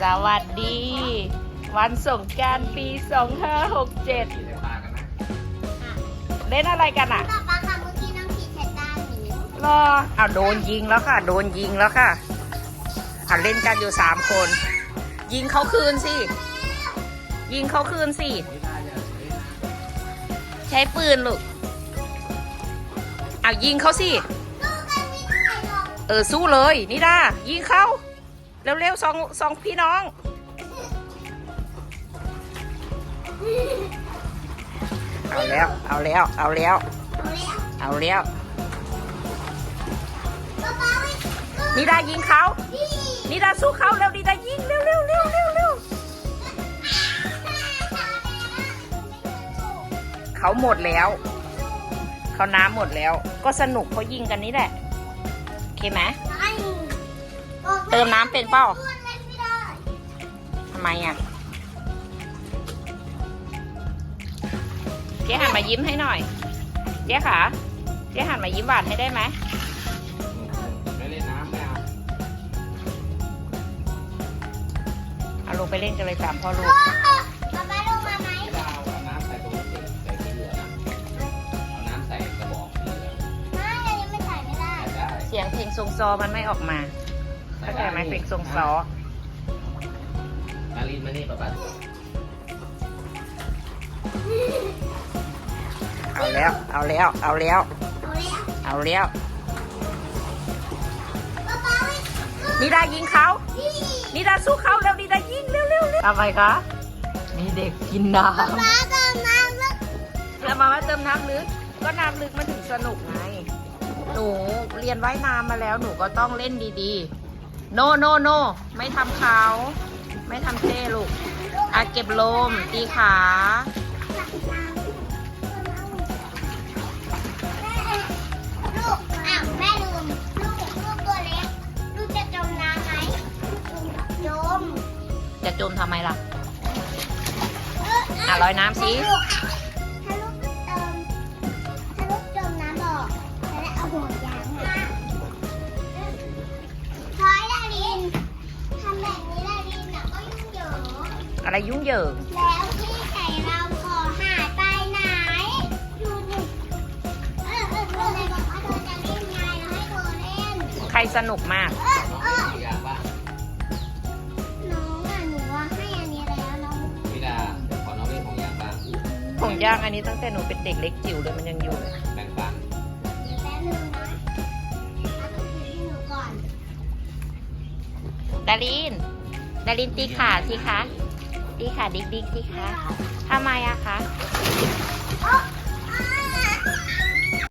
สวัสดี วันสงกรารปี 2567 เล่นอะไรกันอะป๊าป๊าค่ะ เมื่อกี้น้องผีแพนด้าหนีรอเอาโดนยิงแล้วค่ะ โดนยิงแล้วค่ะเอาเล่นกันอยู่สามคน ยิงเขาคืนสิ ยิงเขาคืนสิ ใช้ปืนลูกเอายิงเขาสิสู้กันไม่ได้หรอก เออสู้เลยนี่ดายิงเขา เร็วๆสองสองพี่น้อง เอาแล้ว เอาแล้ว เอาแล้ว เอาแล้วม่นี่ดายิงเขาพี่นี่ดาสู้เขาเร็วนี่ดายิงเร็วเร็วเร็วเร็วเร็วเขาหมดแล้ว เขาน้ำหมดแล้ว ก็สนุกเพราะยิงกันนี่แหละโอเคไหม เติมน้ำเป็นเปล่าพูดเล่นไม่ได้ทำไมอะเจ๊หันมายิ้มให้หน่อยเจ๊ขาเจ๊หันมายิ้มหวานให้ได้ไหมไม่เล่นน้ำไม่เอาเอาลงไปเล่นกันเลยสามพ่อลูกป๊าป๊าลงมาไหมไม่ได้เอาเอาน้ำใส่ตรงนี้ใส่ที่เหลือนะเอาน้ำใส่กระบอกที่เหลือไม่เรายังไม่ถ่ายไม่ได้ใส่ได้ เสียงเพลงทรงซอมันไม่ออกมา เข้าใจไหมเพลงทรงซอนารินมานี่ป๊าป๊าเอาแล้ว เอาแล้ว เอาแล้ว เอาแล้วเอาแล้วป๊าป๊าไม่นิดายิงเขาพี่นิดาสู้เขาเร็วนิดายิงเร็วเร็วเร็วทำไมคะมีเด็กกินน้ป๊าป๊าเติมน้ำแล้วำแล้วมาว่าเติมน้ำลึก ก็น้ำลึกมันถึงสนุกไง หนูเรียนว่ายน้ำมาแล้วหนูก็ต้องเล่นดีๆ โนโนโนไม่ทำเขาไม่ทำเท่ลูกอาเก็บลม ตีขา ลูกอ้าวแม่ลืมลูกลูกตัวเล็ก ลูกจะจมน้ำไหมจม จะจมทำไมล่ะ เอะลอยน้ำสิถ้าลูกถ้า อะไรยุ่งเหยิง แล้วพี่ไก่เราขอหายไปไหนดูดิเออเออเออเลยบอกว่าเธอจะเล่นไงเราให้เธอเล่น ใครสนุกมาก เออเอออยากปะน้องอะหนูว่าให้อันนี้แล้วน้องพี่ดาเดี๋ยวขอน้องเล่นของยากบ้างของย่างอันนี้ตั้งแต่หนูเป็นเด็กเล็กจิ๋วเลยมันยังอยู่เลยแบ่งปันเดี๋ยวแป๊บนึงนะเอาตัวคืนให้หนูก่อน ดาริน ดารินตีขาสิคะ ดีค่ะ ดิ๊กดิ๊กดิ๊กค่ะทำไมอะคะ